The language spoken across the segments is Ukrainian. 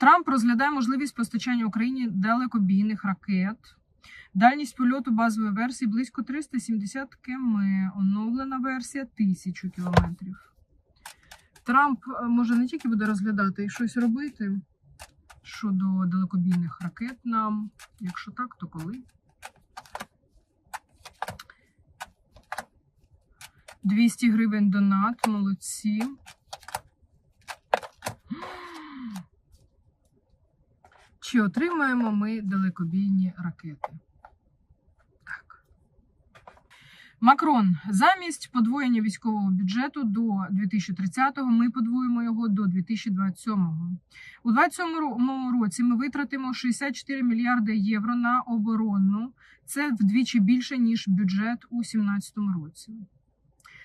Трамп розглядає можливість постачання Україні далекобійних ракет. Дальність польоту базової версії близько 370 км. Оновлена версія 1000 км. Трамп е, може не тільки буде розглядати і щось робити щодо далекобійних ракет нам. Якщо так, то коли? 200 гривень донат, молодці. Чи отримаємо ми далекобійні ракети? Так. Макрон. Замість подвоєння військового бюджету до 2030-го ми подвоїмо його до 2027-го. У 2027 році ми витратимо 64 мільярди євро на оборону. Це вдвічі більше, ніж бюджет у 2017 році.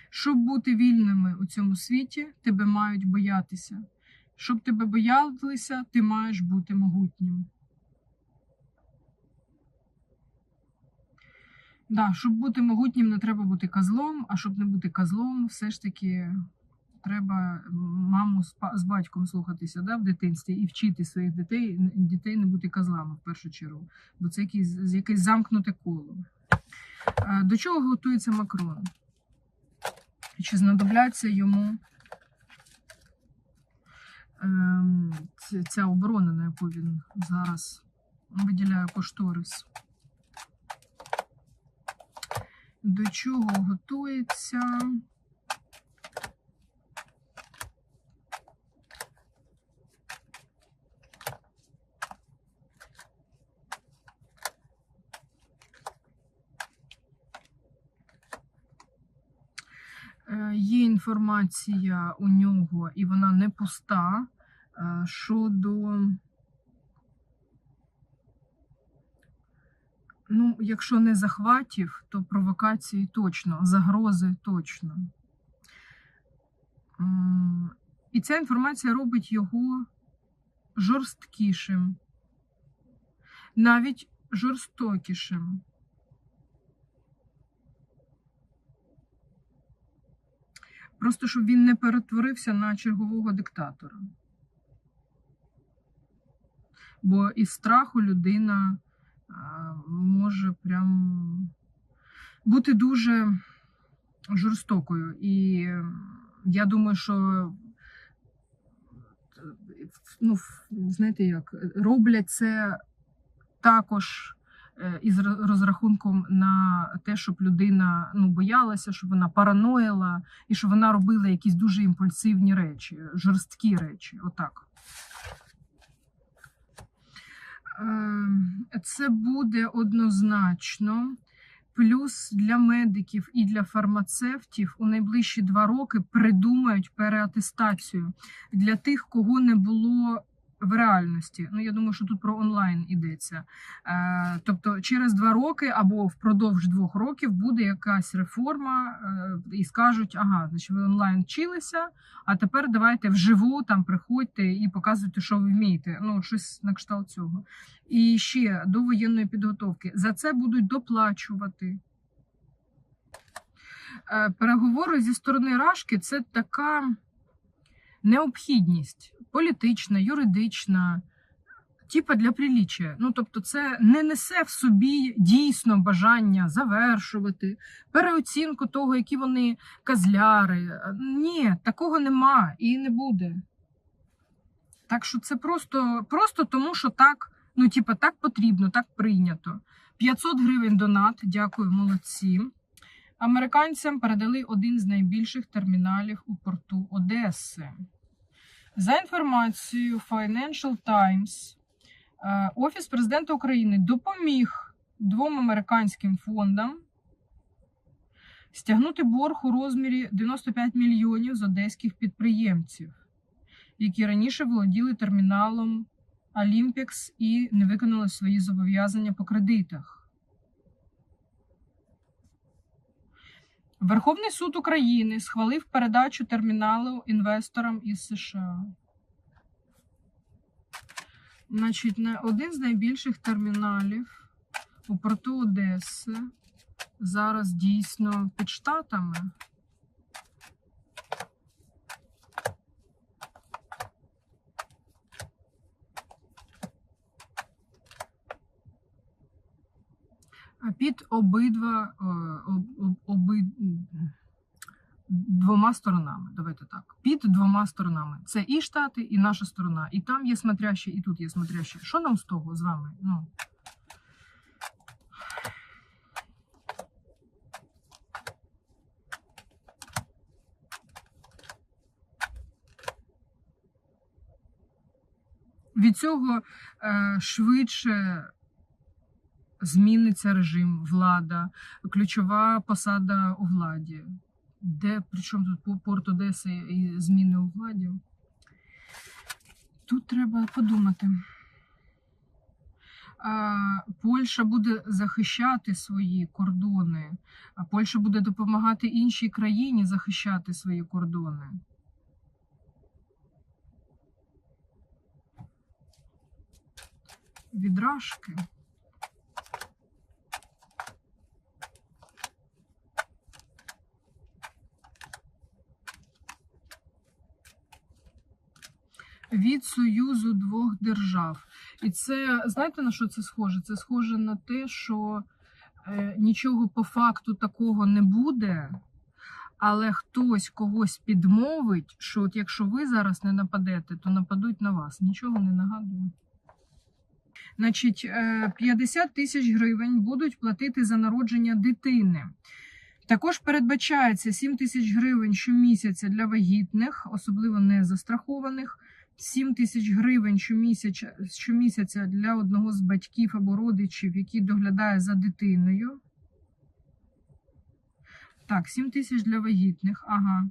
Щоб бути вільними у цьому світі, тебе мають боятися. Щоб тебе боялися, ти маєш бути могутнім. Да, щоб бути могутнім, не треба бути козлом, а щоб не бути козлом, все ж таки треба маму з, батьком слухатися да, в дитинстві і вчити своїх дітей, дітей не бути козлами в першу чергу, бо це якесь, якесь замкнуте коло. Е, До чого готується Макрон? Чи знадобляться йому ця оборона, на яку він зараз виділяє кошторис? До чого готується? Є інформація у нього, і вона не пуста е, щодо. Ну, якщо не захватів, то провокації точно, загрози точно. І ця інформація робить його жорсткішим, навіть жорстокішим. Просто щоб він не перетворився на чергового диктатора. Бо із страху людина може прям бути дуже жорстокою. І я думаю, що ну, знаєте як, роблять це також е, із розрахунком на те, щоб людина ну, боялася, щоб вона параноїла, і щоб вона робила якісь дуже імпульсивні речі, жорсткі речі. Отак. Е, Це буде однозначно. Плюс для медиків і для фармацевтів у найближчі два роки придумають переатестацію для тих, кого не було в реальності. Ну я думаю, що тут про онлайн йдеться. Е, тобто, через два роки або впродовж двох років буде якась реформа, е, і скажуть: ага, значить, ви онлайн вчилися, а тепер давайте вживу там приходьте і показуйте, що ви вмієте. Ну, щось на кшталт цього. І ще до воєнної підготовки за це будуть доплачувати. Е, Переговори зі сторони Рашки це така необхідність політична, юридична, типа для приліччя. Ну, тобто, це не несе в собі дійсно бажання завершувати, переоцінку того, які вони козляри. Ні, такого нема і не буде. Так що це просто, просто тому, що так, ну, типа, так потрібно, так прийнято. 500 гривень донат, дякую, молодці. Американцям передали один з найбільших терміналів у порту Одеси. За інформацією Financial Times, е, Офіс президента України допоміг двом американським фондам стягнути борг у розмірі 95 мільйонів з одеських підприємців, які раніше володіли терміналом Olympics і не виконали свої зобов'язання по кредитах. Верховний суд України схвалив передачу терміналу інвесторам із США. Значить, один з найбільших терміналів у порту Одеси. Зараз дійсно під штатами. Під обидва двома сторонами. Давайте так. Під двома сторонами. Це і Штати, і наша сторона. І там є смотрящі, і тут є смотрящі. Що нам з того з вами? Ну. Від цього е, швидше зміниться режим, влада, ключова посада у владі. Де причому тут по- порт Одеси і зміни у владі? Тут треба подумати. Польща буде захищати свої кордони, а Польща буде допомагати іншій країні захищати свої кордони. Відражки. Від союзу двох держав. І це знаєте на що це схоже? Це схоже на те, що е, нічого по факту такого не буде, але хтось когось підмовить, що от якщо ви зараз не нападете, то нападуть на вас. Нічого не нагадую. Значить, е, 50 тисяч гривень будуть платити за народження дитини. Також передбачається 7 тисяч гривень щомісяця для вагітних, особливо не застрахованих. 7 тисяч гривень щомісяця, щомісяця для одного з батьків або родичів, який доглядає за дитиною. Так, 7 тисяч для вагітних. Ага.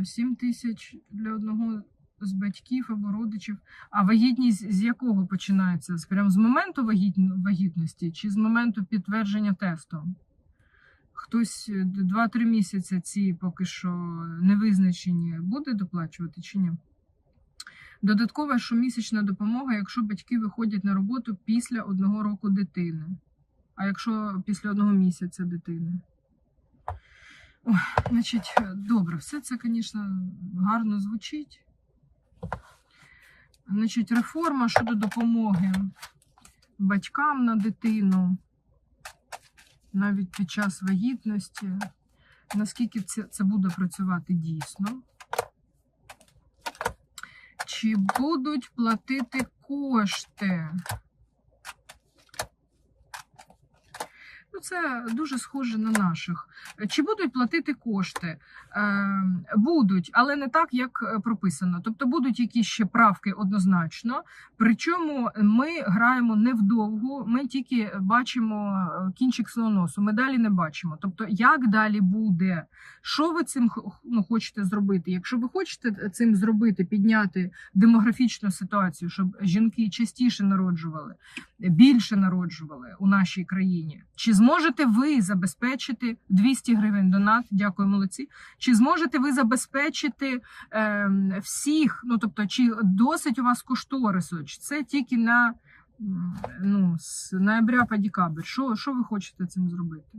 Е, 7 тисяч для одного з батьків або родичів. А вагітність з якого починається? З прям з моменту вагітності чи з моменту підтвердження тесту? Хтось е, 2-3 місяці ці поки що не визначені буде доплачувати чи ні? Додаткова щомісячна допомога, якщо батьки виходять на роботу після одного року дитини. А якщо після одного місяця дитини. Ой, значить, добре, все це, звісно, гарно звучить. Значить, реформа щодо допомоги батькам на дитину, навіть під час вагітності. Наскільки це, це буде працювати дійсно? Чи будуть платити кошти? Ну, це дуже схоже на наших. Чи будуть платити кошти? Е, будуть, але не так, як е, прописано. Тобто будуть якісь ще правки однозначно. Причому ми граємо не вдовгу, ми тільки бачимо е, кінчик свого носу. Ми далі не бачимо. Тобто, як далі буде, що ви цим ну, хочете зробити? Якщо ви хочете цим зробити, підняти демографічну ситуацію, щоб жінки частіше народжували, більше народжували у нашій країні. Чи зможете ви забезпечити 200 гривень донат? Дякую, молодці. Чи зможете ви забезпечити е, всіх? Ну тобто, чи досить у вас кошторису? Чи це тільки на ну, з ноября по декабрь? Що, що ви хочете цим зробити?